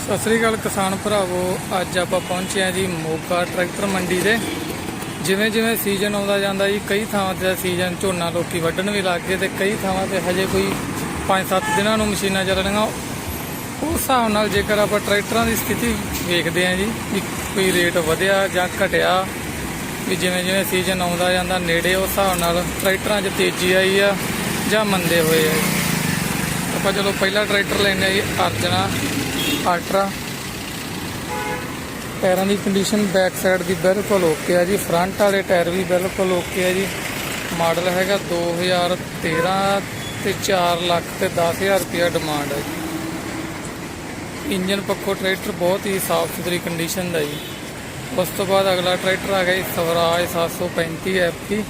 ਸਤਿ ਸ੍ਰੀ ਅਕਾਲ ਕਿਸਾਨ ਭਰਾਵੋ, ਅੱਜ ਆਪਾਂ ਪਹੁੰਚੇ ਆ ਜੀ ਮੋਗਾ ਟਰੈਕਟਰ ਮੰਡੀ ਦੇ। ਜਿਵੇਂ ਜਿਵੇਂ ਸੀਜ਼ਨ ਆਉਂਦਾ ਜਾਂਦਾ ਜੀ, ਕਈ ਥਾਵਾਂ ਤੇ ਸੀਜ਼ਨ ਝੋਨਾ ਲੋਕੀ ਵੱਢਣ ਵੀ ਲੱਗ ਗਏ ਤੇ ਕਈ ਥਾਵਾਂ ਤੇ ਹਜੇ ਕੋਈ 5-7 ਦਿਨਾਂ ਨੂੰ ਮਸ਼ੀਨਾਂ ਚੱਲਣੀਆਂ ਉਸ ਹਿਸਾਬ ਨਾਲ ਜੇਕਰ ਆਪਾਂ ਟਰੈਕਟਰਾਂ ਦੀ ਸਥਿਤੀ ਵੇਖਦੇ ਆ ਜੀ, ਵੀ ਕੋਈ ਰੇਟ ਵਧਿਆ ਜਾਂ ਘਟਿਆ, ਵੀ ਜਿਵੇਂ ਜਿਵੇਂ ਸੀਜ਼ਨ ਆਉਂਦਾ ਜਾਂਦਾ ਨੇੜੇ, ਉਸ ਹਿਸਾਬ ਨਾਲ ਟਰੈਕਟਰਾਂ 'ਚ ਤੇਜ਼ੀ ਆਈ ਆ ਜਾਂ ਮੰਦੇ ਹੋਏ ਆ। ਆਪਾਂ ਚਲੋ ਪਹਿਲਾ ਟਰੈਕਟਰ ਲੈਣੇ ਆ ਜੀ ਅਰਜਨਾ। ਅਲਟਰਾ ਟਾਇਰਾਂ ਦੀ ਕੰਡੀਸ਼ਨ ਬੈਕ ਸਾਈਡ ਦੀ ਬਿਲਕੁਲ ਓਕੇ ਆ ਜੀ। ਫਰੰਟ ਵਾਲੇ ਟਾਇਰ ਵੀ ਬਿਲਕੁਲ ਓਕੇ ਆ ਜੀ। ਮਾਡਲ ਹੈਗਾ 2013 ਤੇ 4 ਲੱਖ ਤੇ 10000 ਰੁਪਇਆ ਡਿਮਾਂਡ ਹੈ ਜੀ। ਇੰਜਨ ਪੱਖੋਂ ਟਰੈਕਟਰ ਬਹੁਤ ਹੀ ਸਾਫ਼ ਸੁਥਰੀ ਕੰਡੀਸ਼ਨ ਦਾ ਜੀ। ਉਸ ਤੋਂ ਬਾਅਦ ਅਗਲਾ ਟਰੈਕਟਰ ਆ ਗਿਆ ਜੀ ਸਵਰਾਜ 735 ਐਫਪੀ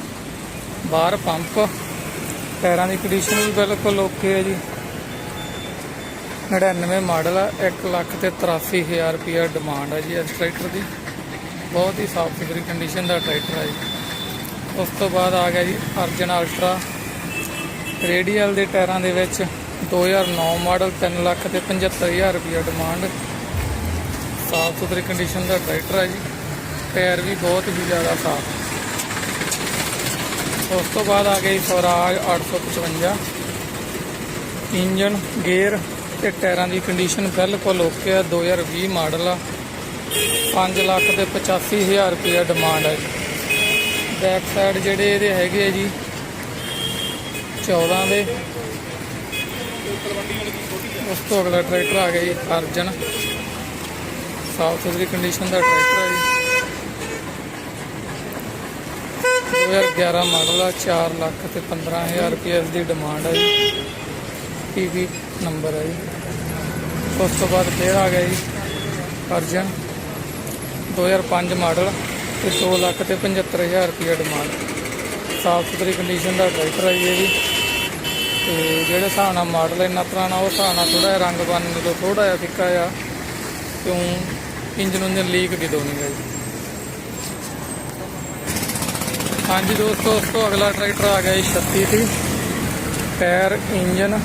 ਬਾਹਰ ਪੰਪ ਟਾਇਰਾਂ ਦੀ ਕੰਡੀਸ਼ਨ ਵੀ ਬਿਲਕੁਲ ਓਕੇ ਹੈ ਜੀ। 99 ਮਾਡਲ ਆ 1 ਲੱਖ ਤੇ 83000 ਰੁਪਇਆ ਡਿਮਾਂਡ ਹੈ ਜੀ ਇਸ ਟਰੈਕਟਰ ਦੀ। ਬਹੁਤ ਹੀ ਸਾਫ਼ ਸੁਥਰੀ ਕੰਡੀਸ਼ਨ ਦਾ ਟਰੈਕਟਰ ਹੈ ਜੀ। ਉਸ ਤੋਂ ਬਾਅਦ ਆ ਗਿਆ ਜੀ ਅਰਜਨ ਅਲਟਰਾ। ਰੇਡੀਅਲ ਦੇ ਟਾਇਰਾਂ ਦੇ ਵਿੱਚ 2009 ਮਾਡਲ 3 ਲੱਖ ਤੇ 75000 ਰੁਪਇਆ ਡਿਮਾਂਡ ਸਾਫ਼ ਸੁਥਰੀ ਕੰਡੀਸ਼ਨ ਦਾ ਟਰੈਕਟਰ ਹੈ ਜੀ। ਟਾਇਰ ਵੀ ਬਹੁਤ ਹੀ ਜ਼ਿਆਦਾ ਸਾਫ਼। ਉਸ ਤੋਂ ਬਾਅਦ ਆ ਗਿਆ ਜੀ ਸਵਰਾਜ 855 ਇੰਜਨ, ਗੇਅਰ ਤੇ ਟਾਇਰਾਂ ਦੀ ਕੰਡੀਸ਼ਨ ਬਿਲਕੁਲ ਓਕੇ ਆ 2020 ਮਾਡਲ ਆ। 5 ਲੱਖ ਤੇ 85000 ਰੁਪਇਆ ਡਿਮਾਂਡ ਹੈ ਜੀ। ਬੈਕ ਸਾਈਡ ਜਿਹੜੇ ਇਹਦੇ ਹੈਗੇ ਆ ਜੀ 14 ਦੇ। ਉਸ ਤੋਂ ਅਗਲਾ ਟਰੈਕਟਰ ਆ ਗਿਆ ਜੀ, ਅਰਜਨ। ਸਾਫ਼ ਸੁਥਰੀ ਕੰਡੀਸ਼ਨ ਦਾ ਟਰੈਕਟਰ ਹੈ ਜੀ। 2011 ਮਾਡਲ ਆ 4 ਲੱਖ ਤੇ 15000 ਰੁਪਏ ਇਸ ਦੀ ਡਿਮਾਂਡ ਆ ਜੀ। ਪੀਵੀ ਨੰਬਰ ਹੈ ਜੀ। ਉਸ ਤੋਂ ਬਾਅਦ ਫੇਰ ਆ ਗਿਆ ਜੀ, ਅਰਜਨ। 2005 ਮਾਡਲ ਤੇ 2 ਲੱਖ ਤੇ 75000 ਰੁਪਏ ਡਿਮਾਂਡ ਸਾਫ਼ ਸੁਥਰੀ ਕੰਡੀਸ਼ਨ ਦਾ ਟਰੈਕਟਰ ਹੈ ਜੀ ਇਹ ਵੀ। ਤੇ ਜਿਹੜਾ ਹਿਸਾਬ ਨਾਲ ਮਾਡਲ ਇੰਨਾ ਪੁਰਾਣਾ, ਉਹ ਹਿਸਾਬ ਨਾਲ ਥੋੜਾ ਜਿਹਾ ਰੰਗ ਬੰਨ ਤੋਂ ਥੋੜਾ ਜਿਹਾ ਫਿੱਕਾ ਆ ਕਿਉਂ ਇੰਜਨ ਉਂਜਨ ਲੀਕ ਕਿਦੋਂ ਨਹੀਂ ਗਾ ਜੀ ਹਾਂਜੀ ਦੋਸਤੋ, ਉਸ ਤੋਂ ਅਗਲਾ ਟਰੈਕਟਰ ਆ ਗਿਆ ਜੀ 36 ਸੀ। ਟਾਇਰ ਇੰਜਨ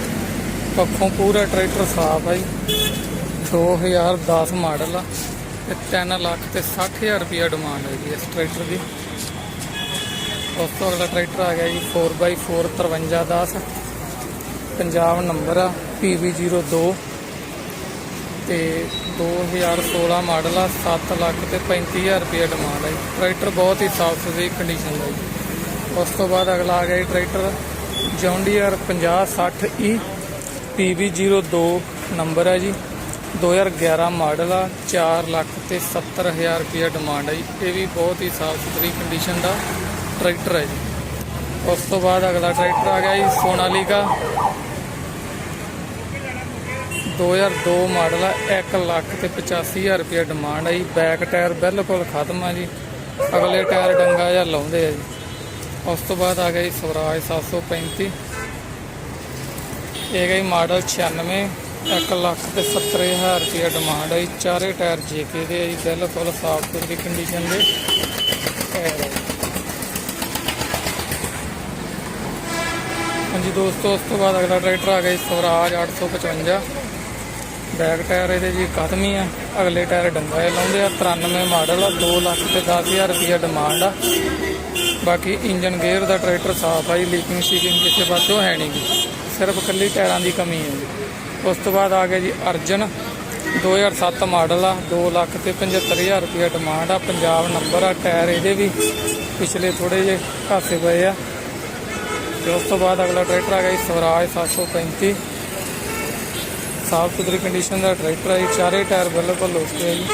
ਪੱਖੋਂ ਪੂਰਾ ਟਰੈਕਟਰ ਸਾਫ਼ ਆ ਜੀ। 2010 ਮਾਡਲ ਆ ਤੇ 3 ਲੱਖ ਤੇ 60000 ਰੁਪਇਆ ਡਿਮਾਂਡ ਹੈ ਜੀ ਇਸ ਟਰੈਕਟਰ ਦੀ। ਉਸ ਤੋਂ ਅਗਲਾ ਟਰੈਕਟਰ ਆ ਗਿਆ ਜੀ 4x4 5310 ਪੰਜਾਬ ਨੰਬਰ ਆ PV02 ਤੇ 2016 ਮਾਡਲ ਆ 7 ਲੱਖ ਤੇ 35000 ਰੁਪਏ ਡਿਮਾਂਡ ਹੈ ਟਰੈਕਟਰ ਬਹੁਤ ਹੀ ਸਾਫ਼ ਸੁਥਰੀ ਕੰਡੀਸ਼ਨ ਦਾ ਜੀ। ਉਸ ਤੋਂ ਬਾਅਦ ਅਗਲਾ ਆ ਗਿਆ ਜੀ tractor John Deere 5060 E PV02 number ਹੈ ਜੀ। 2011 ਮਾਡਲ ਆ 4 ਲੱਖ ਤੇ 70000 ਰੁਪਏ ਡਿਮਾਂਡ ਹੈ ਇਹ ਵੀ ਬਹੁਤ ਹੀ ਸਾਫ਼ ਸੁਥਰੀ ਕੰਡੀਸ਼ਨ ਦਾ ਟਰੈਕਟਰ ਹੈ ਜੀ। ਉਸ ਤੋਂ ਬਾਅਦ ਅਗਲਾ ਟਰੈਕਟਰ ਆ ਗਿਆ ਜੀ, ਸੋਨਾਲੀਕਾ। 2002 ਮਾਡਲ ਆ 1 ਲੱਖ ਤੇ 85000 ਰੁਪਏ ਡਿਮਾਂਡ ਆ ਜੀ। ਬੈਕ ਟਾਇਰ ਬਿਲਕੁਲ ਖਤਮ ਆ ਜੀ। ਅਗਲੇ ਟਾਇਰ ਡੰਗਾ ਜਾਂ ਲਾਉਂਦੇ ਆ ਜੀ। ਉਸ ਤੋਂ ਬਾਅਦ ਆ ਗਿਆ ਜੀ ਸਵਰਾਜ 735 ਇਹ ਗਈ ਮਾਡਲ 96 1 ਲੱਖ ਤੇ 70000 ਰੁਪਏ ਡਿਮਾਂਡ ਆ ਜੀ। ਚਾਰੇ ਟਾਇਰ ਜੇਕੇ ਦੇ ਆ ਜੀ, ਬਿਲਕੁਲ ਸਾਫ਼ ਸੁਥਰੀ ਕੰਡੀਸ਼ਨ ਦੇ। ਟਾਇਰ ਆ ਹਾਂਜੀ ਦੋਸਤੋ, ਉਸ ਤੋਂ ਬਾਅਦ ਅਗਲਾ ਟਰੈਕਟਰ ਆ ਗਿਆ ਜੀ ਸਵਰਾਜ 855 ਬੈਕ ਟਾਇਰ ਇਹਦੇ ਜੀ ਕਦਮੀ ਆ। ਅਗਲੇ ਟਾਇਰ ਡੰਗਾ ਇਹ ਲਾਉਂਦੇ ਆ 93 ਮਾਡਲ ਆ 2 ਲੱਖ ਤੇ 10000 ਰੁਪਏ ਡਿਮਾਂਡ ਆ। ਬਾਕੀ ਇੰਜਨ ਗੇਅਰ ਦਾ ਟਰੈਕਟਰ ਸਾਫ਼ ਆ ਜੀ ਲੀਕਿੰਗ ਸ਼ੀਕਿੰਗ ਕਿਸੇ ਪਾਸੋਂ ਹੈ ਨਹੀਂ ਗੀ। ਸਿਰਫ ਇਕੱਲੀ ਟਾਇਰਾਂ ਦੀ ਕਮੀ ਹੈ ਜੀ। ਉਸ ਤੋਂ ਬਾਅਦ ਆ ਗਿਆ ਜੀ ਅਰਜਨ। 2007 ਮਾਡਲ ਆ 2 ਲੱਖ ਤੇ 75000 ਰੁਪਏ ਡਿਮਾਂਡ ਆ। ਪੰਜਾਬ ਨੰਬਰ ਆ, ਟਾਇਰ ਇਹਦੇ ਵੀ ਪਿਛਲੇ ਥੋੜੇ ਜਿਹੇ ਘਾਸੇ ਪਏ ਆ। ਤੇ ਉਸ ਤੋਂ ਬਾਅਦ ਅਗਲਾ ਟਰੈਕਟਰ ਆ ਗਿਆ ਜੀ ਸਵਰਾਜ 735 ਸਾਫ਼ ਸੁਥਰੀ ਕੰਡੀਸ਼ਨ ਦਾ ਟਰੈਕਟਰ ਆ ਜੀ, ਚਾਰੇ ਟਾਇਰ ਬਿਲਕੁਲ ਓਕੇ ਹੈ ਜੀ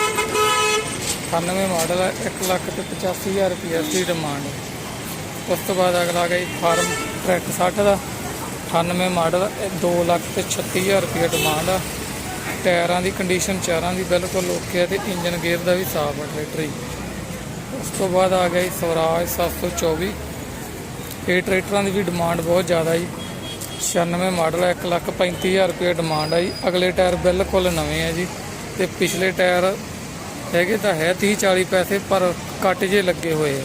98 ਮਾਡਲ ਆ 1 ਲੱਖ ਤੇ 85000 ਰੁਪਏ ਦੀ ਡਿਮਾਂਡ ਉਸ ਤੋਂ ਬਾਅਦ ਅਗਲਾ ਆ ਗਿਆ ਜੀ ਫਾਰਮ ਟਰੈਕ 60 ਦਾ। 98 ਮਾਡਲ 2 ਲੱਖ ਤੇ 36000 ਰੁਪਏ ਡਿਮਾਂਡ ਆ। ਟਾਇਰਾਂ ਦੀ ਕੰਡੀਸ਼ਨ ਚਾਰਾਂ ਦੀ ਬਿਲਕੁਲ ਓਕੇ ਹੈ ਤੇ ਇੰਜਨ ਗੇਅਰ ਦਾ ਵੀ ਸਾਫ਼ ਆ ਟਰੈਕਟਰ ਉਸ ਤੋਂ ਬਾਅਦ ਆ ਗਿਆ ਜੀ ਸਵਰਾਜ 724 ਇਹ ਟਰੈਕਟਰਾਂ ਦੀ ਵੀ ਡਿਮਾਂਡ ਬਹੁਤ ਜ਼ਿਆਦਾ ਜੀ। 96 ਮਾਡਲ 1 ਲੱਖ 35000 ਰੁਪਏ ਡਿਮਾਂਡ ਆ ਜੀ। ਅਗਲੇ ਟਾਇਰ ਬਿਲਕੁਲ ਨਵੇਂ ਆ ਜੀ ਤੇ ਪਿਛਲੇ ਟਾਇਰ ਹੈਗੇ ਤਾਂ ਹੈ 30 40 ਪੈਸੇ, ਪਰ ਕੱਟ ਜੇ ਲੱਗੇ ਹੋਏ ਆ।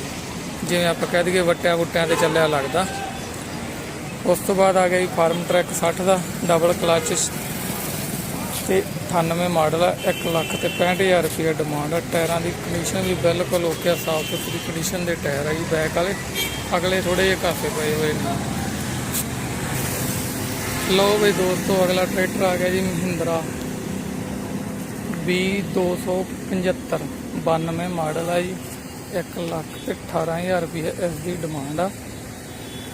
ਜਿਵੇਂ ਆਪਾਂ ਕਹਿ ਦਈਏ ਵੱਟਿਆਂ ਵੁੱਟਿਆਂ ਤੇ ਚੱਲਿਆ ਲੱਗਦਾ। ਉਸ ਤੋਂ ਬਾਅਦ ਆ ਗਿਆ ਜੀ ਫਾਰਮ ਟਰੈਕ 60 ਦਾ ਡਬਲ ਕਲਚ ਤੇ 98 ਮਾਡਲ ਆ 1 ਲੱਖ ਤੇ 65000 ਰੁਪਏ ਡਿਮਾਂਡ ਆ। ਟਾਇਰਾਂ ਦੀ ਕੰਡੀਸ਼ਨ ਵੀ ਬਿਲਕੁਲ ਓਕੇ ਆ, ਸਾਫ਼ ਸੁਥਰੀ ਕੰਡੀਸ਼ਨ ਦੇ ਟਾਇਰ ਆ ਜੀ ਬੈਕ ਵਾਲੇ। ਅਗਲੇ ਥੋੜੇ ਜਿਹੇ ਕਾਫੇ ਪਏ ਹੋਏ ਨੇ। ਲੋ ਬਈ ਦੋਸਤੋ, ਅਗਲਾ ਟਰੈਕਟਰ ਆ ਗਿਆ ਜੀ ਮਹਿੰਦਰਾ B275 92 ਮਾਡਲ ਆ ਜੀ 1 ਲੱਖ ਤੇ 18000 ਰੁਪਏ ਇਸ ਦੀ ਡਿਮਾਂਡ ਆ।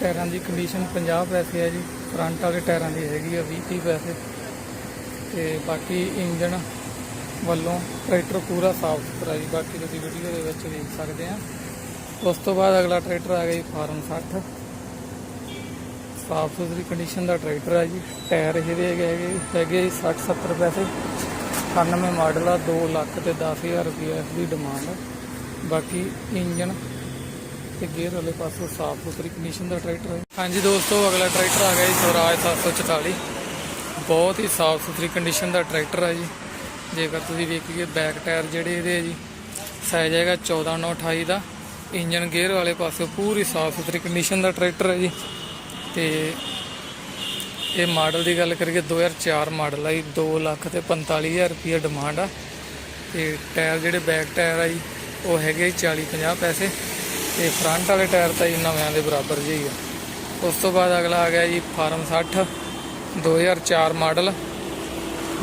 ਟਾਇਰਾਂ ਦੀ ਕੰਡੀਸ਼ਨ 50 ਪੈਸੇ ਹੈ ਜੀ ਫਰੰਟ ਵਾਲੇ ਟਾਇਰਾਂ ਦੀ ਹੈਗੀ ਆ 20 30 ਪੈਸੇ। ਤੇ ਬਾਕੀ ਇੰਜਨ ਵੱਲੋਂ ਟਰੈਕਟਰ ਪੂਰਾ ਸਾਫ਼ ਸੁਥਰਾ ਜੀ, ਬਾਕੀ ਤੁਸੀਂ ਵੀਡੀਓ ਦੇ ਵਿੱਚ ਦੇਖ ਸਕਦੇ ਆ। ਉਸ ਤੋਂ ਬਾਅਦ ਅਗਲਾ ਟਰੈਕਟਰ ਆ ਗਿਆ ਜੀ ਫਾਰਮ 60 ਸਾਫ਼ ਸੁਥਰੀ ਕੰਡੀਸ਼ਨ ਦਾ ਟਰੈਕਟਰ ਆ ਜੀ, ਟਾਇਰ ਇਹਦੇ ਹੈਗੇ ਹੈਗੇ ਹੈਗੇ ਜੀ 60 70 ਪੈਸੇ। 98 ਮਾਡਲ ਆ 2 ਲੱਖ ਤੇ 10000 ਰੁਪਏ ਇਸ ਦੀ ਡਿਮਾਂਡ ਬਾਕੀ ਇੰਜਨ ਤੇ ਗੇਅਰ ਵਾਲੇ ਪਾਸੋਂ ਸਾਫ਼ ਸੁਥਰੀ ਕੰਡੀਸ਼ਨ ਦਾ ਟਰੈਕਟਰ ਹੈ। ਹਾਂਜੀ ਦੋਸਤੋ, ਅਗਲਾ ਟਰੈਕਟਰ ਆ ਗਿਆ ਜੀ ਸਵਰਾਜ 744 ਬਹੁਤ ਹੀ ਸਾਫ਼ ਸੁਥਰੀ ਕੰਡੀਸ਼ਨ ਦਾ ਟਰੈਕਟਰ ਹੈ ਜੀ। ਜੇਕਰ ਤੁਸੀਂ ਵੇਖੀਏ ਬੈਕ ਟਾਇਰ ਜਿਹੜੇ ਇਹਦੇ ਆ ਜੀ ਸਾਈਜ਼ ਹੈਗਾ 14928 ਦਾ। ਇੰਜਨ ਗੇਅਰ ਵਾਲੇ ਪਾਸੇ ਪੂਰੀ ਸਾਫ਼ ਸੁਥਰੀ ਕੰਡੀਸ਼ਨ ਦਾ ਟਰੈਕਟਰ ਹੈ ਜੀ। ਤੇ ਇਹ ਮਾਡਲ ਦੀ ਗੱਲ ਕਰੀਏ 2004 ਮਾਡਲ ਆ ਜੀ। 2 ਲੱਖ ਤੇ 45000 ਰੁਪਏ ਡਿਮਾਂਡ ਆ। ਤੇ ਟਾਇਰ ਜਿਹੜੇ ਬੈਕ ਟਾਇਰ ਆ ਜੀ, ਉਹ ਹੈਗੇ 40 50 ਪੈਸੇ। ਤੇ ਫਰੰਟ ਵਾਲੇ ਟਾਇਰ ਤਾਂ ਜੀ ਨਵਿਆਂ ਦੇ ਬਰਾਬਰ ਜਿਹੀ ਆ। ਉਸ ਤੋਂ ਬਾਅਦ ਅਗਲਾ ਆ ਗਿਆ ਜੀ ਫਾਰਮ 60 2004 ਮਾਡਲ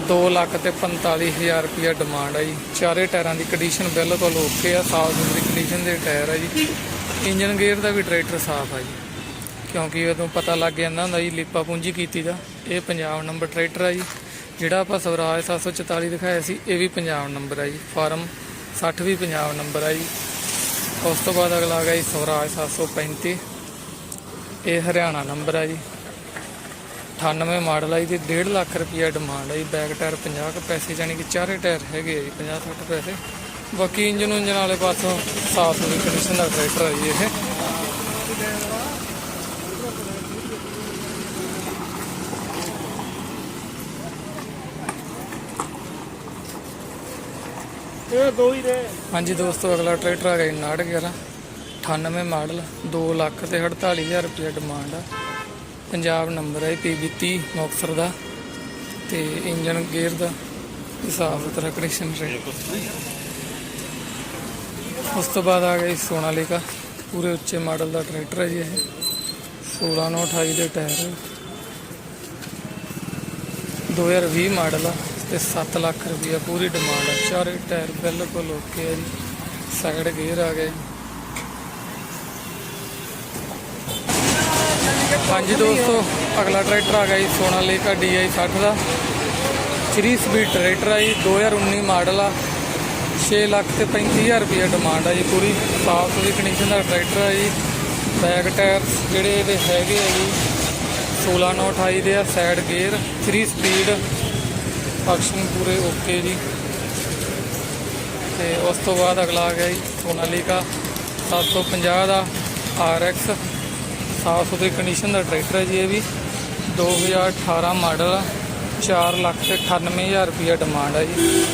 2 ਲੱਖ ਤੇ 45000 ਰੁਪਏ ਡਿਮਾਂਡ ਆ ਜੀ। ਚਾਰੇ ਟਾਇਰਾਂ ਦੀ ਕੰਡੀਸ਼ਨ ਬਿਲਕੁਲ ਓਕੇ ਆ, ਸਾਫ਼ ਸੁਥਰੀ ਕੰਡੀਸ਼ਨ ਦੇ ਟਾਇਰ ਆ ਜੀ। ਇੰਜਨ ਗੇਅਰ ਦਾ ਵੀ ਟਰੈਕਟਰ ਸਾਫ਼ ਆ ਜੀ। ਕਿਉਂਕਿ ਉਦੋਂ ਪਤਾ ਲੱਗ ਜਾਂਦਾ ਹੁੰਦਾ ਜੀ, ਲੀਪਾ ਪੂੰਜੀ ਕੀਤੀ ਦਾ, ਇਹ ਪੰਜਾਬ ਨੰਬਰ ਟਰੈਕਟਰ ਆ ਜੀ। ਜਿਹੜਾ ਆਪਾਂ ਸਵਰਾਜ 744 ਦਿਖਾਇਆ ਸੀ, ਇਹ ਵੀ ਪੰਜਾਬ ਨੰਬਰ ਆ ਜੀ। ਫਾਰਮ 60 ਵੀ ਪੰਜਾਬ ਨੰਬਰ ਆ ਜੀ। ਉਸ ਤੋਂ ਬਾਅਦ ਅਗਲਾ ਆ ਗਿਆ ਜੀ ਸਵਰਾਜ 735 ਇਹ ਹਰਿਆਣਾ ਨੰਬਰ ਆ ਜੀ। 98 ਮਾਡਲ ਆ ਜੀ ਤੇ 1.5 ਲੱਖ ਰੁਪਈਆ ਡਿਮਾਂਡ ਆ ਜੀ। ਬੈਕ ਟਾਇਰ 50 ਕੁ ਪੈਸੇ ਜਾਨੀ ਕਿ ਚਾਰੇ ਟਾਇਰ ਹੈਗੇ ਆ ਜੀ 50 60 ਪੈਸੇ। ਬਾਕੀ ਇੰਜਨ ਉਂਜਨ ਵਾਲੇ ਪਾਸੋਂ ਸਾਫ਼ ਸੁਥਰੀ ਕੰਡੀਸ਼ਨ ਦਾ ਟਰੈਕਟਰ ਆ ਜੀ ਇਹ। ਇਹ ਦੋ ਹੀ ਦੇ ਹਾਂਜੀ ਦੋਸਤੋ, ਅਗਲਾ ਟਰੈਕਟਰ ਆ ਗਿਆ 911 98 ਮਾਡਲ 2 ਲੱਖ ਤੇ 48000 ਰੁਪਏ ਡਿਮਾਂਡ ਆ। ਪੰਜਾਬ ਨੰਬਰ ਹੈ PB30 ਮੁਕਤਸਰ ਦਾ। ਤੇ ਇੰਜਨ ਗੇਅਰ ਦਾ ਹਿਸਾਬ ਸੁਥਰਾ ਕੰਡੀਸ਼ਨ ਉਸ ਤੋਂ ਬਾਅਦ ਆ ਗਿਆ ਸੋਨਾਲੀਕਾ। ਪੂਰੇ ਉੱਚੇ ਮਾਡਲ ਦਾ ਟਰੈਕਟਰ ਹੈ ਜੀ ਇਹ। 1628 ਦੇ ਟਾਇਰ। 2020 ਮਾਡਲ ਆ। ਤੇ 7 ਲੱਖ ਰੁਪਈਆ ਪੂਰੀ ਡਿਮਾਂਡ ਆ। ਚਾਰੇ ਟਾਇਰ ਬਿਲਕੁਲ ਓਕੇ ਆ ਜੀ। ਸਾਈਡ ਗੇਅਰ ਆ ਗਏ ਹਾਂਜੀ ਦੋਸਤੋ, ਅਗਲਾ ਟਰੈਕਟਰ ਆ ਗਿਆ ਜੀ ਸੋਨਾਲੀਕਾ DI 60 ਦਾ। 3 ਸਪੀਡ ਟਰੈਕਟਰ ਆ ਜੀ 2019 ਮਾਡਲ ਆ। 6 ਲੱਖ ਤੇ 35000 ਰੁਪਏ ਡਿਮਾਂਡ ਆ ਜੀ ਪੂਰੀ। ਸਾਫ਼ ਸੁਥਰੀ ਕੰਡੀਸ਼ਨ ਦਾ ਟਰੈਕਟਰ ਆ ਜੀ। ਬੈਕ ਟਾਇਰ ਜਿਹੜੇ ਇਹਦੇ ਹੈਗੇ ਆ ਜੀ 16928 ਦੇ ਆ ਸਾਈਡ ਗੇਅਰ 3 ਸਪੀਡ ਫੰਕਸ਼ਨ ਪੂਰੇ ਓਕੇ ਜੀ। ਤੇ ਉਸ ਤੋਂ ਬਾਅਦ ਅਗਲਾ ਆ ਗਿਆ ਜੀ ਸੋਨਾਲੀਕਾ। 750 ਦਾ RX ਸਾਫ਼ ਸੁਥਰੀ ਕੰਡੀਸ਼ਨ ਦਾ ਟਰੈਕਟਰ ਹੈ ਜੀ ਇਹ ਵੀ। 2018 ਮਾਡਲ ਆ। 4 ਲੱਖ ਤੇ 98000 ਰੁਪਇਆ ਡਿਮਾਂਡ ਹੈ ਜੀ।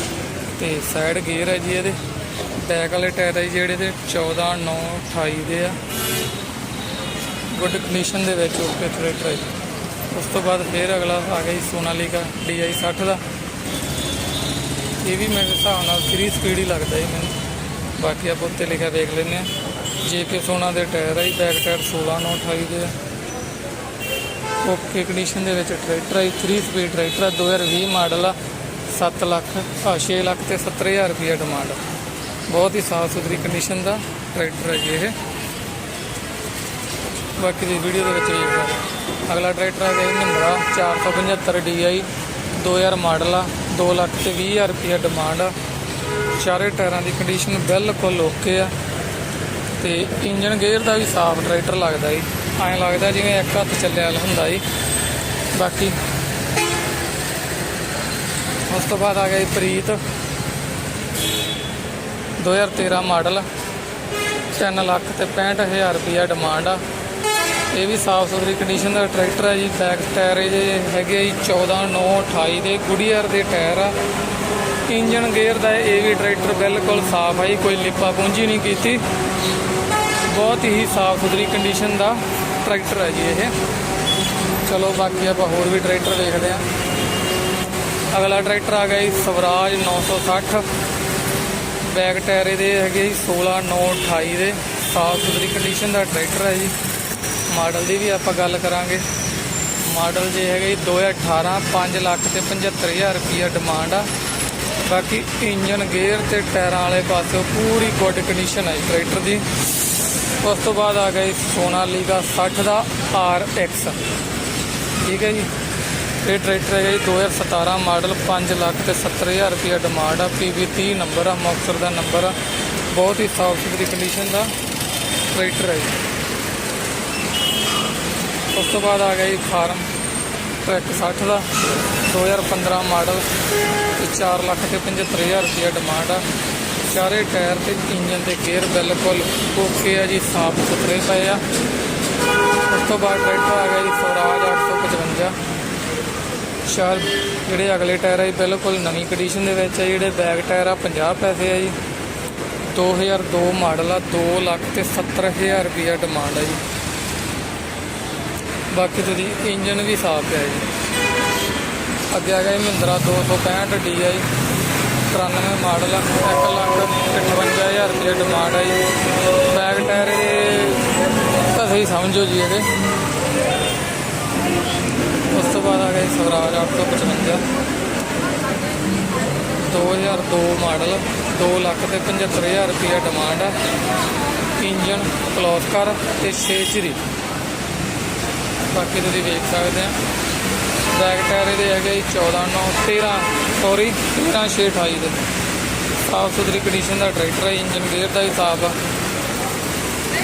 ਤੇ ਸਾਈਡ ਗੇਅਰ ਹੈ ਜੀ ਇਹਦੇ। ਬੈਕ ਵਾਲੇ ਟਾਇਰ ਹੈ ਜੀ ਜਿਹੜੇ ਦੇ 14 9 28 ਦੇ ਆ। ਗੁੱਡ ਕੰਡੀਸ਼ਨ ਦੇ ਵਿੱਚ ਓਕੇ ਟਰੈਕਟਰ ਹੈ ਜੀ। ਉਸ ਤੋਂ ਬਾਅਦ ਫੇਰ ਅਗਲਾ ਆ ਗਿਆ ਜੀ ਸੋਨਾਲੀਕਾ DI 60 ਦਾ। ਇਹ ਵੀ ਮੇਰੇ ਹਿਸਾਬ ਨਾਲ 3 ਸਪੀਡ ਹੀ ਲੱਗਦਾ ਜੀ ਮੈਨੂੰ। ਬਾਕੀ ਆਪਾਂ ਉੱਤੇ ਲਿਖਿਆ ਦੇਖ ਲੈਂਦੇ ਆ ਜੇਕੇ ਸੋਨਾ ਦੇ ਟਾਇਰ ਆ ਜੀ ਬੈਕ ਟਾਇਰ 16 9 28 ਦੇ। ਓਕੇ ਕੰਡੀਸ਼ਨ ਦੇ ਵਿੱਚ ਟਰੈਕਟਰ ਹੈ 3 ਸਪੀਡ ਟਰੈਕਟਰ ਹੈ 2020 ਮਾਡਲ ਆ। 7 ਲੱਖ, ਆ 6 ਲੱਖ ਤੇ 70000 ਰੁਪਏ ਡਿਮਾਂਡ ਬਹੁਤ ਹੀ ਸਾਫ਼ ਸੁਥਰੀ ਕੰਡੀਸ਼ਨ ਦਾ ਟਰੈਕਟਰ ਹੈ ਜੀ ਇਹ। ਬਾਕੀ ਦੀ ਵੀਡੀਓ ਦੇ ਵਿੱਚ ਵੇਖਦਾ ਅਗਲਾ ਟਰੈਕਟਰ ਹੈ ਜੀ, ਮਹਿੰਦਰਾ 475 DI 2000 ਮਾਡਲ ਆ। 2 ਲੱਖ ਤੇ 20000 ਰੁਪਏ ਡਿਮਾਂਡ ਆ। ਚਾਰੇ ਟਾਇਰਾਂ ਦੀ ਕੰਡੀਸ਼ਨ ਬਿਲਕੁਲ ਓਕੇ ਆ। ਤੇ ਇੰਜਨ ਗੇਅਰ ਦਾ ਵੀ ਸਾਫ਼ ਟਰੈਕਟਰ ਲੱਗਦਾ ਜੀ। ਐਂ ਲੱਗਦਾ ਜਿਵੇਂ ਇੱਕ ਹੱਥ ਚੱਲਿਆ ਹੁੰਦਾ ਜੀ। ਬਾਕੀ ਉਸ ਤੋਂ ਬਾਅਦ ਆ ਗਿਆ ਜੀ ਪ੍ਰੀਤ। 2013 ਮਾਡਲ। 3 ਲੱਖ ਤੇ 65000 ਰੁਪਇਆ ਡਿਮਾਂਡ ਆ। ਇਹ ਵੀ ਸਾਫ਼ ਸੁਥਰੀ ਕੰਡੀਸ਼ਨ ਦਾ ਟਰੈਕਟਰ ਹੈ ਜੀ ਬੈਕ ਟਾਇਰ ਇਹਦੇ ਹੈਗੇ ਜੀ 14 9 28 ਦੇ ਗੁਡੀਅਰ ਦੇ ਟਾਇਰ ਆ। ਇੰਜਨ ਗੇਅਰ ਦਾ ਇਹ ਵੀ ਟਰੈਕਟਰ ਬਿਲਕੁਲ ਸਾਫ਼ ਹੈ ਜੀ, ਕੋਈ ਲਿਪਾ ਪੂੰਜੀ ਨਹੀਂ ਕੀਤੀ। ਬਹੁਤ ਹੀ ਸਾਫ਼ ਸੁਥਰੀ ਕੰਡੀਸ਼ਨ ਦਾ ਟਰੈਕਟਰ ਹੈ ਜੀ ਇਹ। ਚਲੋ ਬਾਕੀ ਆਪਾਂ ਹੋਰ ਵੀ ਟਰੈਕਟਰ ਦੇਖਦੇ ਹਾਂ। ਅਗਲਾ ਟਰੈਕਟਰ ਆ ਗਿਆ ਜੀ, ਸਵਰਾਜ 960 ਬੈਕ ਟਾਇਰ ਇਹਦੇ ਹੈਗੇ ਜੀ 16 9 28 ਦੇ। ਸਾਫ਼ ਸੁਥਰੀ ਕੰਡੀਸ਼ਨ ਦਾ ਟਰੈਕਟਰ ਹੈ ਜੀ। ਮਾਡਲ ਦੀ ਵੀ ਆਪਾਂ ਗੱਲ ਕਰਾਂਗੇ। ਮਾਡਲ ਜੇ ਹੈਗਾ ਜੀ 2018 5 ਲੱਖ ਤੇ 75000 ਰੁਪਈਆ ਡਿਮਾਂਡ ਆ। ਬਾਕੀ ਇੰਜਨ ਗੇਅਰ ਤੇ ਟਾਇਰਾਂ ਵਾਲੇ ਪਾਸੇ ਪੂਰੀ ਗੁੱਡ ਕੰਡੀਸ਼ਨ ਹੈ ਜੀ ਟਰੈਕਟਰ ਦੀ। ਉਸ ਤੋਂ ਬਾਅਦ ਆ ਗਿਆ ਜੀ ਸੋਨਾਲੀਕਾ 60 ਦਾ RX ਠੀਕ ਹੈ ਜੀ। ਇਹ ਟਰੈਕਟਰ ਹੈਗਾ ਜੀ 2017 ਮਾਡਲ 5 ਲੱਖ ਤੇ 70000 ਰੁਪਏ ਡਿਮਾਂਡ ਆ। PV 30 ਨੰਬਰ ਆ ਮੁਕਤਸਰ ਦਾ ਨੰਬਰ ਆ। ਬਹੁਤ ਹੀ ਸਾਫ਼ ਸੁਥਰੀ ਕੰਡੀਸ਼ਨ ਦਾ ਟਰੈਕਟਰ ਹੈ ਜੀ। ਉਸ ਤੋਂ ਬਾਅਦ ਆ ਗਿਆ ਜੀ ਫਾਰਮ ਟਰੈਕ 60 ਦਾ 2015 ਮਾਡਲ, ਤੇ 4 ਲੱਖ ਤੇ 75000 ਰੁਪਏ ਡਿਮਾਂਡ ਆ। ਚਾਰੇ ਟਾਇਰ ਤੇ ਇੰਜਨ ਤੇ ਗੇਅਰ ਬਿਲਕੁਲ ਓਕੇ ਆ ਜੀ, ਸਾਫ਼ ਸੁਥਰੇ ਪਏ ਆ। ਉਸ ਤੋਂ ਬਾਅਦ ਟਰੈਕਟਰ ਆ ਗਿਆ ਜੀ ਸਵਰਾਜ 855 ਚਾਰ ਜਿਹੜੇ ਅਗਲੇ ਟਾਇਰ ਆ ਜੀ, ਬਿਲਕੁਲ ਨਵੀਂ ਕੰਡੀਸ਼ਨ ਦੇ ਵਿੱਚ ਆ ਜਿਹੜੇ ਬੈਕ ਟਾਇਰ ਆ 50 ਪੈਸੇ ਆ ਜੀ। 2002 ਮਾਡਲ ਆ 2 ਲੱਖ ਤੇ 70000 ਰੁਪਏ ਡਿਮਾਂਡ ਆ ਜੀ। ਬਾਕੀ ਤੁਸੀਂ ਇੰਜਨ ਵੀ ਸਾਫ਼ ਹੈ ਜੀ। ਅੱਗੇ ਆ ਗਿਆ ਮਹਿੰਦਰਾ 265 DI 93 ਮਾਡਲ ਆ 1 ਲੱਖ 58000 ਰੁਪਏ ਡਿਮਾਂਡ ਹੈ ਜੀ। ਬੈਕ ਟਾਇਰ ਤਾਂ ਸਹੀ ਸਮਝੋ ਜੀ ਇਹਦੇ। ਉਸ ਤੋਂ ਬਾਅਦ ਆ ਗਿਆ ਜੀ ਸਵਰਾਜ 855 2002 ਮਾਡਲ 2 ਲੱਖ ਤੇ 75000 ਰੁਪਏ ਡਿਮਾਂਡ ਹੈ ਇੰਜਨ ਕਲੋਸ ਕਰ ਤੇ 6 ਚਰੀ ਬਾਕੀ ਤੁਸੀਂ ਵੇਖ ਸਕਦੇ ਆ। ਬੈਕ ਟਾਇਰ ਇਹਦੇ ਹੈਗੇ ਜੀ 14 9 13 ਸੌਰੀ 13 6 28 ਦੇ। ਸਾਫ਼ ਸੁਥਰੀ ਕੰਡੀਸ਼ਨ ਦਾ ਟਰੈਕਟਰ ਹੈ ਇੰਜਨ ਗੇਅਰ ਦਾ ਹੀ ਸਾਫ਼ ਆ।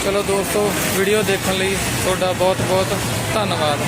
ਚਲੋ ਦੋਸਤੋ ਵੀਡੀਓ ਦੇਖਣ ਲਈ ਤੁਹਾਡਾ ਬਹੁਤ ਬਹੁਤ ਧੰਨਵਾਦ।